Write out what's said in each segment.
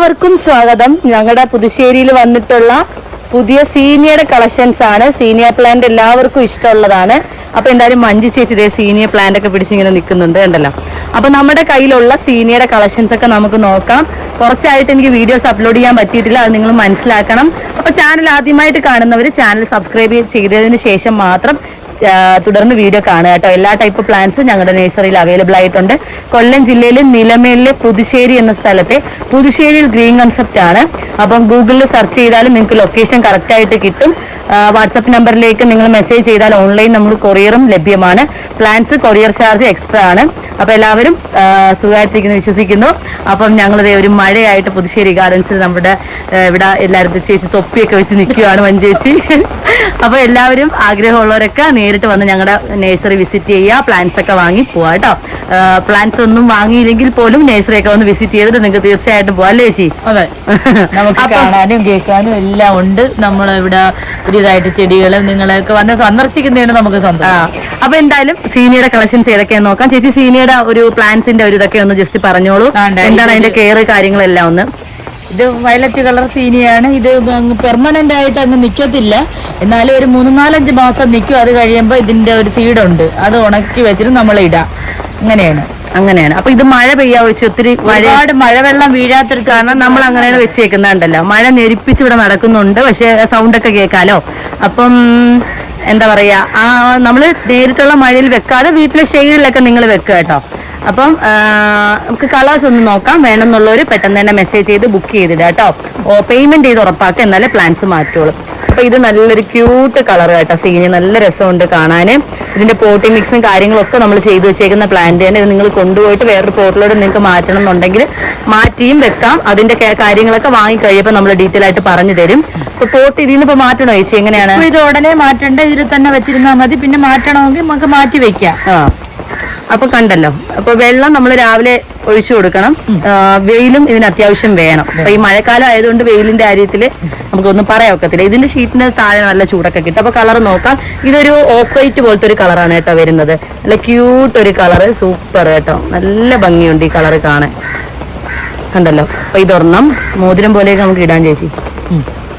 എല്ലാവർക്കും സ്വാഗതം. ഞങ്ങളുടെ പുതുശ്ശേരിയിൽ വന്നിട്ടുള്ള പുതിയ സീനിയർ കളക്ഷൻസ് ആണ്. സീനിയർ പ്ലാന്റ് എല്ലാവർക്കും ഇഷ്ടമുള്ളതാണ്. അപ്പൊ എന്തായാലും മഞ്ജു ചേച്ചി ഇതേ സീനിയർ പ്ലാന്റ് ഒക്കെ പിടിച്ചിങ്ങനെ നിൽക്കുന്നുണ്ട് ഉണ്ടല്ലോ അപ്പൊ നമ്മുടെ കയ്യിലുള്ള സീനിയർ കളക്ഷൻസ് ഒക്കെ നമുക്ക് നോക്കാം. കുറച്ചായിട്ട് എനിക്ക് വീഡിയോസ് അപ്ലോഡ് ചെയ്യാൻ പറ്റിയിട്ടില്ല അത് നിങ്ങൾ മനസ്സിലാക്കണം. അപ്പൊ ചാനൽ ആദ്യമായിട്ട് കാണുന്നവർ ചാനൽ സബ്സ്ക്രൈബ് ചെയ്തതിന് ശേഷം മാത്രം തുടർന്ന് വീഡിയോ കാണുക കേട്ടോ. എല്ലാ ടൈപ്പ് പ്ലാന്റ്സും ഞങ്ങളുടെ നഴ്സറിയിൽ അവൈലബിൾ ആയിട്ടുണ്ട്. കൊല്ലം ജില്ലയിലെ നിലമേലിലെ പുതുശ്ശേരി എന്ന സ്ഥലത്തെ പുതുശ്ശേരിയിൽ ഗ്രീൻ കൺസെപ്റ്റ് ആണ്. അപ്പം ഗൂഗിളിൽ സെർച്ച് ചെയ്താലും നിങ്ങൾക്ക് ലൊക്കേഷൻ കറക്റ്റ് ആയിട്ട് കിട്ടും. വാട്സപ്പ് നമ്പറിലേക്ക് നിങ്ങൾ മെസ്സേജ് ചെയ്താൽ ഓൺലൈൻ നമ്മൾ കൊറിയറും ലഭ്യമാണ്. പ്ലാൻസ് കൊറിയർ ചാർജ് എക്സ്ട്രാ ആണ്. അപ്പൊ എല്ലാവരും സുഖമായിട്ടിരിക്കുന്നു വിശ്വസിക്കുന്നു. അപ്പം ഞങ്ങളിതേ ഒരു മഴയായിട്ട് പുതുശ്ശേരി ഗാർഡൻസിൽ നമ്മുടെ ഇവിടെ എല്ലാവരും ചേച്ചി തൊപ്പിയൊക്കെ വെച്ച് നിൽക്കുകയാണ് മഞ്ചേച്ചി അപ്പൊ എല്ലാവരും ആഗ്രഹമുള്ളവരൊക്കെ നേരിട്ട് വന്ന് ഞങ്ങളുടെ നേഴ്സറി വിസിറ്റ് ചെയ്യുക പ്ലാന്റ്സ് ഒക്കെ വാങ്ങി പോവാ കേട്ടോ. പ്ലാന്റ്സ് ഒന്നും വാങ്ങിയില്ലെങ്കിൽ പോലും നഴ്സറി ഒക്കെ വന്ന് വിസിറ്റ് ചെയ്തിട്ട് നിങ്ങൾക്ക് തീർച്ചയായിട്ടും പോവാം അല്ലേ ചേച്ചി? അതെ. നമുക്ക് കാണാനും കേൾക്കാനും എല്ലാം ഉണ്ട്. നമ്മളിവിടെ പുതിയതായിട്ട് ചെടികൾ നിങ്ങളെയൊക്കെ വന്ന് സന്ദർശിക്കുന്നതിന് നമുക്ക് സന്തോഷം. അപ്പൊ എന്തായാലും സീനിയുടെ കളക്ഷൻസ് ഏതൊക്കെയാന്ന് നോക്കാം. ചേച്ചി സീനിയുടെ ഒരു പ്ലാന്റ്സിന്റെ ഒരു ഇതൊക്കെ ഒന്ന് ജസ്റ്റ് പറഞ്ഞോളൂ. എന്താണ് അതിന്റെ കെയർ കാര്യങ്ങളെല്ലാം ഒന്ന്? ഇത് വയലറ്റ് കളർ സീനിയാണ്. ഇത് പെർമനന്റ് ആയിട്ട് അങ്ങ് നിക്കത്തില്ല. എന്നാലും ഒരു മൂന്ന് നാലഞ്ച് മാസം നിൽക്കും അത് കഴിയുമ്പോൾ ഇതിന്റെ ഒരു സീഡുണ്ട് അത് ഉണക്കി വെച്ചിട്ട് നമ്മൾ ഇടാം. അങ്ങനെയാണ്. അങ്ങനെയാണ്. അപ്പൊ ഇത് മഴ പെയ്യാ വെച്ച് ഒത്തിരി ഒരുപാട് മഴവെള്ളം വീഴാത്തൊരു കാരണം നമ്മൾ അങ്ങനെയാണ് വെച്ചേക്കുന്നുണ്ടല്ലോ മഴ ഞെരിപ്പിച്ച് ഇവിടെ നടക്കുന്നുണ്ട്. പക്ഷെ സൗണ്ട് ഒക്കെ കേൾക്കാലോ? അപ്പം എന്താ പറയാ ആ നമ്മൾ നേരിട്ടുള്ള മഴയിൽ വെക്കാതെ വീട്ടിലെ ഷെയ്ഡിലൊക്കെ നിങ്ങൾ വെക്കുക കേട്ടോ. അപ്പം നമുക്ക് കളേഴ്സ് ഒന്ന് നോക്കാം. വേണമെന്നുള്ളവർ പെട്ടെന്ന് തന്നെ മെസ്സേജ് ചെയ്ത് ബുക്ക് ചെയ്തിടുക കേട്ടോ. ഓ പേയ്മെന്റ് ചെയ്ത് ഉറപ്പാക്കുക. എന്നാലേ പ്ലാൻസ് മാറ്റുള്ളൂ. അപ്പൊ ഇത് നല്ലൊരു ക്യൂട്ട് കളർ കേട്ടോ സീനി നല്ല രസമുണ്ട് കാണാന്. ഇതിന്റെ പോട്ടിംഗ് മിക്സും കാര്യങ്ങളൊക്കെ നമ്മൾ ചെയ്തു വെച്ചേക്കുന്ന പ്ലാന്റ് തന്നെ. ഇത് നിങ്ങൾ കൊണ്ടുപോയിട്ട് വേറൊരു പോട്ടിലോട്ട് നിങ്ങൾക്ക് മാറ്റണം എന്നുണ്ടെങ്കിൽ മാറ്റിയും വെക്കാം. അതിന്റെ കാര്യങ്ങളൊക്കെ വാങ്ങി കഴിയുമ്പോൾ നമ്മൾ ഡീറ്റെയിൽ ആയിട്ട് പറഞ്ഞു തരും. ഇപ്പൊ പോട്ട് ഇതിൽ നിന്ന് ഇപ്പൊ മാറ്റണോ ചേച്ചി? എങ്ങനെയാണ്? ഇത് ഉടനെ മാറ്റണ്ട. ഇതിൽ തന്നെ വെച്ചിരുന്നാൽ മതി. പിന്നെ മാറ്റണമെങ്കിൽ നമുക്ക് മാറ്റി വെക്കാം. അപ്പൊ കണ്ടല്ലോ. അപ്പൊ വെള്ളം നമ്മൾ രാവിലെ ഒഴിച്ചു കൊടുക്കണം. വെയിലും ഇതിന് അത്യാവശ്യം വേണം. അപ്പൊ ഈ മഴക്കാലം ആയതുകൊണ്ട് വെയിലിന്റെ കാര്യത്തിൽ നമുക്കൊന്നും പറയാൻ ഒക്കത്തില്ല. ഇതിന്റെ ഷീറ്റിന് താഴെ നല്ല ചൂടൊക്കെ കിട്ടും. അപ്പൊ കളർ നോക്കാം. ഇതൊരു ഓഫ് വൈറ്റ് പോലത്തെ ഒരു കളറാണ് കേട്ടോ വരുന്നത്. നല്ല ക്യൂട്ട് ഒരു കളറ് സൂപ്പർ കേട്ടോ. നല്ല ഭംഗിയുണ്ട് ഈ കളറ് കാണാൻ. കണ്ടല്ലോ. അപ്പൊ ഇതൊരെണ്ണം മോതിരം പോലെയൊക്കെ നമുക്ക് ഇടാൻ ചേച്ചി.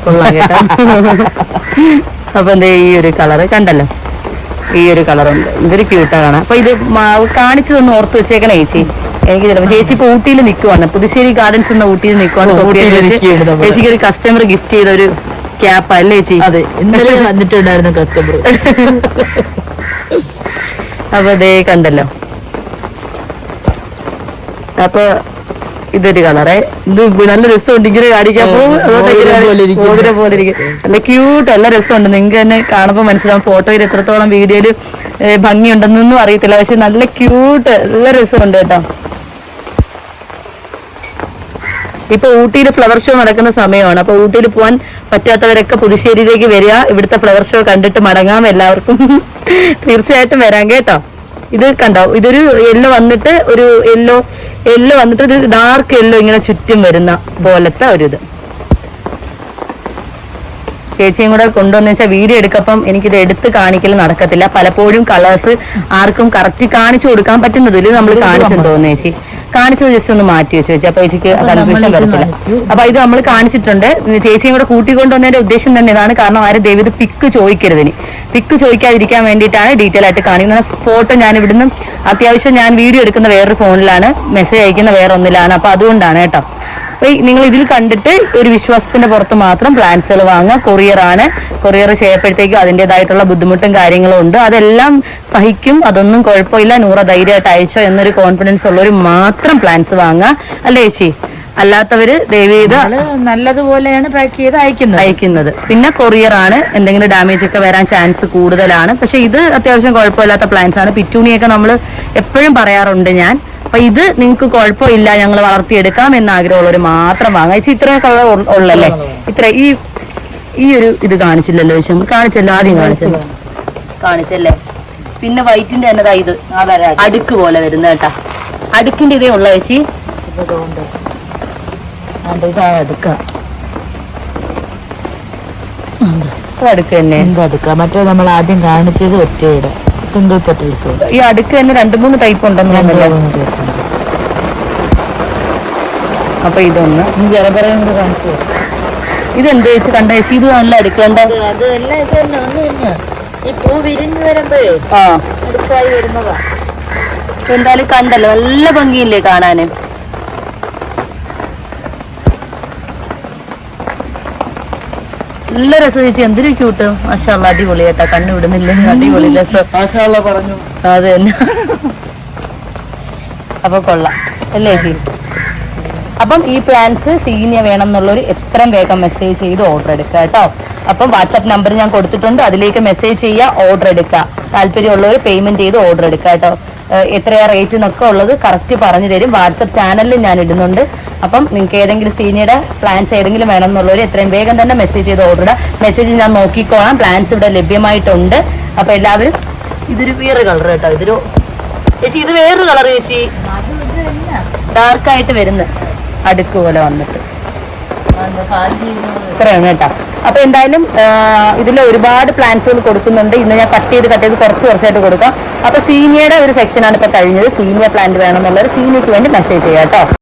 കൊള്ളാം കേട്ടോ. അപ്പൊ എന്താ ഈ ഒരു കളറ് കണ്ടല്ലോ. ഈ ഒരു കളറുണ്ട്. ഇതൊരു ക്യൂട്ടാണ് കാണാം അപ്പൊ ഇത് കാണിച്ചതൊന്ന് ഓർത്ത് വെച്ചേക്കണേ ചേച്ചി. എനിക്ക് ചിലപ്പോ ചേച്ചി ഇപ്പൊ ഊട്ടിയിൽ നിൽക്കുവാണ് പുതുശ്ശേരി ഗാർഡൻസ് എന്ന ഊട്ടിയിൽ നിൽക്കുവാണ്. ചേച്ചിക്ക് ഒരു കസ്റ്റമർ ഗിഫ്റ്റ് ചെയ്ത ഒരു ക്യാപ്പ് അല്ലേ ചേച്ചി? അതെ. ഇന്നലെ വന്നിട്ടുണ്ടായിരുന്നു കസ്റ്റമർ അപ്പൊ അതേ കണ്ടല്ലോ. അപ്പൊ ഇതൊരു കളറെ ഇത് നല്ല രസമുണ്ട് ഇങ്ങനെ കാണിക്കാപ്പോ പോകും മോതിരം പോലെ ഇരിക്കും. നല്ല ക്യൂട്ട് നല്ല രസമുണ്ട്. നിങ്ങൾക്ക് തന്നെ കാണുമ്പോൾ മനസ്സിലാവും ഫോട്ടോയിൽ എത്രത്തോളം വീഡിയോയിൽ ഭംഗിയുണ്ടെന്നൊന്നും അറിയത്തില്ല. പക്ഷെ നല്ല ക്യൂട്ട് നല്ല രസമുണ്ട് കേട്ടോ. ഇപ്പൊ ഊട്ടിയിൽ ഫ്ലവർ ഷോ നടക്കുന്ന സമയമാണ്. അപ്പൊ ഊട്ടിയിൽ പോകാൻ പറ്റാത്തവരൊക്കെ പുതുശ്ശേരിയിലേക്ക് വരിക. ഇവിടുത്തെ ഫ്ലവർ ഷോ കണ്ടിട്ട് മടങ്ങാം എല്ലാവർക്കും. തീർച്ചയായിട്ടും വരാം കേട്ടോ. ഇത് കണ്ടോ? ഇതൊരു യെല്ലോ വന്നിട്ട് ഒരു യെല്ലോ യെല്ലോ വന്നിട്ട് ഒരു ഡാർക്ക് യെല്ലോ ഇങ്ങനെ ചുറ്റും വരുന്ന പോലത്തെ ഒരു ഇത് ചേച്ചിയും കൂടെ കൊണ്ടുവന്ന് വെച്ചാൽ വീഡിയോ എടുക്കപ്പം എനിക്കിത് എടുത്ത് കാണിക്കൽ നടക്കത്തില്ല. പലപ്പോഴും കളേഴ്സ് ആർക്കും കറക്റ്റ് കാണിച്ചു കൊടുക്കാൻ പറ്റുന്നതില്ല നമ്മൾ കാണിച്ചെന്ന് തോന്നുന്നു ചേച്ചി. കാണിച്ചത് ജസ്റ്റ് ഒന്ന് മാറ്റി വെച്ചു ചേച്ചി അപ്പൊ ചേച്ചിക്ക് കൺഫ്യൂഷൻ വരത്തില്ല. അപ്പൊ ഇത് നമ്മൾ കാണിച്ചിട്ടുണ്ട്. ചേച്ചിയും കൂടെ കൂട്ടിക്കൊണ്ടുവന്നതിന്റെ ഉദ്ദേശം തന്നെ ഇതാണ്. കാരണം ആരും ദൈവം ഇത് പിക്ക് ചോദിക്കരുത് ഇനി. പിക്ക് ചോദിക്കാതിരിക്കാൻ വേണ്ടിയിട്ടാണ് ഡീറ്റെയിൽ ആയിട്ട് കാണിക്കുന്നത്. ഫോട്ടോ ഞാൻ ഇവിടുന്ന് അത്യാവശ്യം ഞാൻ വീഡിയോ എടുക്കുന്ന വേറൊരു ഫോണിലാണ് മെസ്സേജ് അയക്കുന്ന വേറെ ഒന്നിലാണ് അപ്പൊ അതുകൊണ്ടാണ് കേട്ടോ. നിങ്ങൾ ഇതിൽ കണ്ടിട്ട് ഒരു വിശ്വാസത്തിന്റെ പുറത്ത് മാത്രം പ്ലാൻസുകൾ വാങ്ങുക. കൊറിയർ ആണ്. കൊറിയർ ചെയ്യപ്പോഴത്തേക്കും അതിന്റെതായിട്ടുള്ള ബുദ്ധിമുട്ടും കാര്യങ്ങളും ഉണ്ട്. അതെല്ലാം സഹിക്കും. അതൊന്നും കുഴപ്പമില്ല. നൂറ ധൈര്യമായിട്ട് അയച്ചോ എന്നൊരു കോൺഫിഡൻസ് ഉള്ളവർ മാത്രം പ്ലാൻസ് വാങ്ങുക. അല്ലേ ചേച്ചി? അല്ലാത്തവര് ദയവ് ചെയ്ത് നല്ലതുപോലെയാണ് പാക്ക് ചെയ്ത് അയക്കുന്നത്. അയക്കുന്നത്. പിന്നെ കൊറിയർ ആണ്. എന്തെങ്കിലും ഡാമേജ് ഒക്കെ വരാൻ ചാൻസ് കൂടുതലാണ്. പക്ഷെ ഇത് അത്യാവശ്യം കുഴപ്പമില്ലാത്ത പ്ലാൻസ് ആണ്. പിറ്റൂണിയൊക്കെ നമ്മൾ എപ്പോഴും പറയാറുണ്ട് ഞാൻ. അപ്പൊ ഇത് നിങ്ങൾക്ക് കുഴപ്പമില്ല ഞങ്ങൾ വളർത്തിയെടുക്കാം എന്ന ആഗ്രഹമുള്ളവർ മാത്രം വാങ്ങാം ചേച്ചി ഇത്രയും കളർ ഉള്ളല്ലേ? ഇത്ര ഈ ഈ ഒരു ഇത് കാണിച്ചില്ലല്ലോ ചേച്ചി കാണിച്ചല്ലോ ആദ്യം കാണിച്ചല്ലോ. കാണിച്ചല്ലേ? പിന്നെ വൈറ്റിന്റെ തന്നെ ഇത്? അടുക്ക് പോലെ വരുന്ന കേട്ടാ. അടുക്കിന്റെ ഇതേ ഉള്ള ചേച്ചി? അടുക്ക്. തന്നെ. മറ്റേ നമ്മൾ ആദ്യം കാണിച്ചത് ഒറ്റയുടെ. Single petals. ഈ അടുക്ക് തന്നെ രണ്ടു മൂന്ന് ടൈപ്പ് ഉണ്ടെന്ന് തോന്നുന്നല്ലോ അപ്പൊ ഇതൊന്ന് ഈ ജലപറയും കൂടെ കാണിച്ചു. ഇതെന്ത് ചേച്ചി കണ്ട ചേച്ചി? ഇത് നല്ല എടുക്കേണ്ട ഇത് തന്നെ ഒന്ന് ഈ പൂ വിരിഞ്ഞു വരുമ്പോഴേ ആ. വരുന്നതാ. എന്തായാലും കണ്ടല്ലോ നല്ല ഭംഗിയില്ലേ കാണാന്. നല്ല രസം ചേച്ചി എന്തൊരു ക്യൂട്ട് മാഷാള്ള അടിപൊളി കേട്ടാ കണ്ണു വിടുന്നില്ല? അടിപൊളി രസം. പറഞ്ഞു. അത് തന്നെ. അപ്പൊ കൊള്ളാം. അല്ലേ ചേച്ചി? അപ്പം ഈ പ്ലാൻസ് സീനിയ വേണം എന്നുള്ളൊരു എത്രയും വേഗം മെസ്സേജ് ചെയ്ത് ഓർഡർ എടുക്കുക കേട്ടോ. അപ്പം വാട്സാപ്പ് നമ്പർ ഞാൻ കൊടുത്തിട്ടുണ്ട്. അതിലേക്ക് മെസ്സേജ് ചെയ്യുക ഓർഡർ എടുക്കുക. താല്പര്യമുള്ളവർ പേയ്മെന്റ് ചെയ്ത് ഓർഡർ എടുക്കുക കേട്ടോ. എത്രയാ റേറ്റ് എന്നൊക്കെ ഉള്ളത് കറക്റ്റ് പറഞ്ഞു തരും. വാട്സപ്പ് ചാനലിൽ ഞാൻ ഇടുന്നുണ്ട്. അപ്പം നിങ്ങൾക്ക് ഏതെങ്കിലും സീനിയുടെ പ്ലാൻസ് ഏതെങ്കിലും വേണം എന്നുള്ളവർ എത്രയും വേഗം തന്നെ മെസ്സേജ് ചെയ്ത് ഓർഡർ ഇടുക. മെസ്സേജ് ഞാൻ നോക്കിക്കോളാം. പ്ലാൻസ് ഇവിടെ ലഭ്യമായിട്ടുണ്ട്. അപ്പൊ എല്ലാവരും ഇതൊരു വേറെ കളർ കേട്ടോ. ഇതൊരു ചേച്ചി ഇത് വേറൊരു കളർ ചേച്ചി. ഡാർക്കായിട്ട് ഇത് അടുക്ക് പോലെ വന്നിട്ട്. ഇത്രയാണ് കേട്ടോ. അപ്പൊ എന്തായാലും ഇതിൽ ഒരുപാട് പ്ലാന്റ്സുകൾ കൊടുക്കുന്നുണ്ട്. ഇന്ന് ഞാൻ കട്ട് ചെയ്ത് കട്ട് ചെയ്ത് കുറച്ച് കുറച്ചായിട്ട് കൊടുക്കാം. അപ്പൊ സീനിയയുടെ ഒരു സെക്ഷനാണ് ഇപ്പൊ കഴിഞ്ഞത്. സീനിയർ പ്ലാന്റ് വേണമെന്നുള്ളവർ സീനിയക്ക് വേണ്ടി മെസ്സേജ് ചെയ്യാം കേട്ടോ.